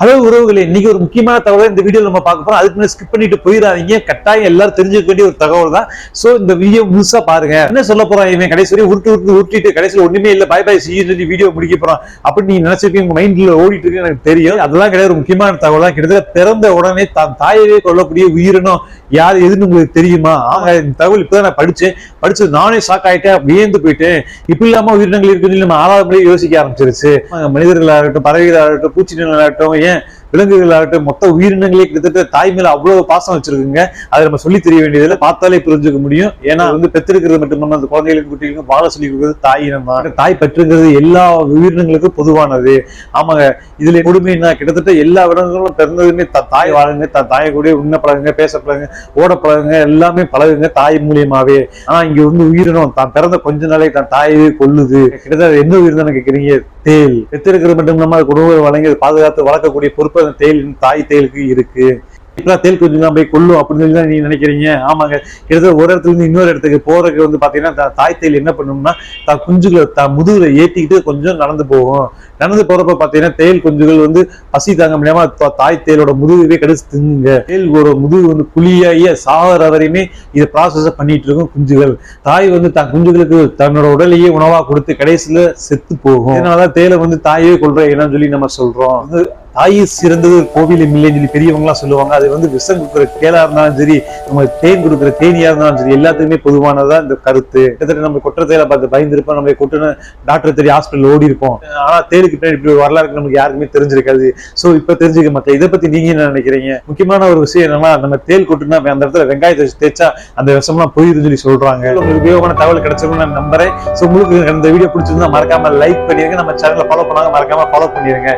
Hello உறவுகளே இன்னைக்கு ஒரு முக்கியமான தகவலை இந்த வீடியோ நம்ம பார்க்க போறோம். அதுக்கு ஸ்கிப் பண்ணிட்டு போயிடாதீங்க. கட்டாயம் எல்லாரும் தெரிஞ்சுக்க வேண்டிய ஒரு தகவல் தான். சோ இந்த வீடியோ முழுசா பாருங்க. என்ன சொல்ல போறோம்? இவன் கடைசி வரையும் உருட்டு உருட்டு உருட்டிட்டு கடைசியில் ஒண்ணுமே இல்ல. பாய் பாய் சீ சொல்லி வீடியோ முடிக்க போறோம். அப்படி நீங்க நினைச்சிருக்கீங்க உங்க மைண்ட்ல ஓடிட்டு இருக்கு எனக்கு தெரியும். அதெல்லாம் கிடையாது. ஒரு முக்கியமான தகவல் தான். கிட்டத்தட்ட பிறந்த உடனே தான் தாயவே கொள்ளக்கூடிய உயிரினம் யார் எதுன்னு உங்களுக்கு தெரியுமா? ஆமா இந்த தகவல் இப்பதான் நான் படிச்சேன். படிச்சு நானே ஷாக் ஆயிட்டேன். வியந்து போயிட்டேன். இப்படி இல்லாம உயிரினங்கள் இருக்குன்னு நம்ம ஆறாவது மணி யோசிக்க ஆரம்பிச்சிருச்சு. மனிதர்களாகட்டும் பறவைகளாகட்டும் பூச்சினங்களாகட்டும் yeah. ஏன் விலங்குகளாகட்டும் மொத்த உயிரினங்களே கிட்டத்தட்ட தாய் மேல அவ்வளவு பாசம் வச்சிருக்குங்க. அதை நம்ம சொல்லி தெரிய வேண்டியதுல பார்த்தாலே புரிஞ்சுக்க முடியும். ஏன்னா வந்து பெற்றிருக்கிறது மட்டுமல்ல அந்த குழந்தைகளுக்கு குட்டிகளுக்கும் வாழ சொல்லி கொடுக்கிறது தாய் இனம் தான் தாய் பெற்றுங்கிறது எல்லா உயிரினங்களுக்கும் பொதுவானது. ஆமாங்க. இதுல கொடுமைன்னா கிட்டத்தட்ட எல்லா விலங்குகளும் பிறந்ததுமே தாய் வாழுங்க தாயை கூட உண்ண பழகுங்க பேச பழகுங்க ஓட பழகுங்க எல்லாமே பழகுங்க தாய் மூலியமாவே. ஆனா இங்க வந்து உயிரினம் தான். பிறந்த கொஞ்ச நாளே தான் தாயவே கொல்லுது. கிட்டத்தட்ட எந்த உயிரினம் கேக்குறீங்க? தேல். பெற்றிருக்கிறது மட்டும் இல்லாம அதுக்கு உணவு வழங்கி அதை பாதுகாத்து வளர்க்கக்கூடிய பொறுப்பு அந்த தேயில் தாய் தேயிலுக்கு இருக்கு. இப்பெல்லாம் தேல் குஞ்சு தான் போய் கொள்ளும் அப்படின்னு சொல்லி தான் நீங்க நினைக்கிறீங்க? ஆமாங்க. கிட்டத்தட்ட ஒரு இடத்துல இருந்து இன்னொரு இடத்துக்கு போறதுக்கு வந்து பாத்தீங்கன்னா தாய் தேல் என்ன பண்ணணும்னா தான் குஞ்சுகளை தான் முதுகுல ஏற்றிக்கிட்டு கொஞ்சம் நடந்து போகும். நடந்து போறப்ப பாத்தீங்கன்னா தேல் குஞ்சுகள் வந்து பசி தாங்க முடியாம தாய் தேலோட முதுகுவே கடிச்சு திங்குங்க ஒரு முதுகு வந்து குழியாகிய சாகர வரையுமே இதை ப்ராசஸ் பண்ணிட்டு இருக்கும் குஞ்சுகள். தாய் வந்து தன் குஞ்சுகளுக்கு தன்னோட உடலையே உணவா கொடுத்து கடைசியில செத்து போகும். இதனாலதான் தேலை வந்து தாயே கொள்ற இனம் சொல்லி நம்ம சொல்றோம். தாய் சிறந்தது கோவில் இல்லைன்னு சொல்லி சொல்லுவாங்க அது வந்து விஷம் கொடுக்குற கேளா இருந்தாலும் சரி நம்ம தேன் கொடுக்குற தேனியா இருந்தாலும் சரி எல்லாத்துக்குமே பொதுவானதா இந்த கருத்து. கிட்டத்தட்ட நம்ம குற்றத்தையில பார்த்து பயந்துருப்போம் நம்ம கொட்டுன்னு டாக்டர் தெரிய ஹாஸ்பிட்டல் ஓடி இருப்போம் ஆனா தேனுக்கு பின்னாடி இப்படி ஒரு வரலாறு நமக்கு யாருக்குமே தெரிஞ்சிருக்காது. சோ இப்ப தெரிஞ்சுக்க மக்கள் இதை பத்தி நீங்க என்ன நினைக்கிறீங்க? முக்கியமான ஒரு விஷயம் என்னன்னா நம்ம தேல் கொட்டுனா அந்த இடத்துல வெங்காயத்தை தேய்ச்சா அந்த விஷம்லாம் போயிருன்னு சொல்லி சொல்றாங்க. உங்களுக்கு உபயோகமான தகவல் கிடைச்சிருக்கும் நான் நம்புறேன். ஸோ உங்களுக்கு இந்த வீடியோ பிடிச்சிருந்தா மறக்காம லைக் பண்ணிருங்க. நம்ம சேனலை ஃபாலோ பண்ணாங்க மறக்காம ஃபாலோ பண்ணிருங்க.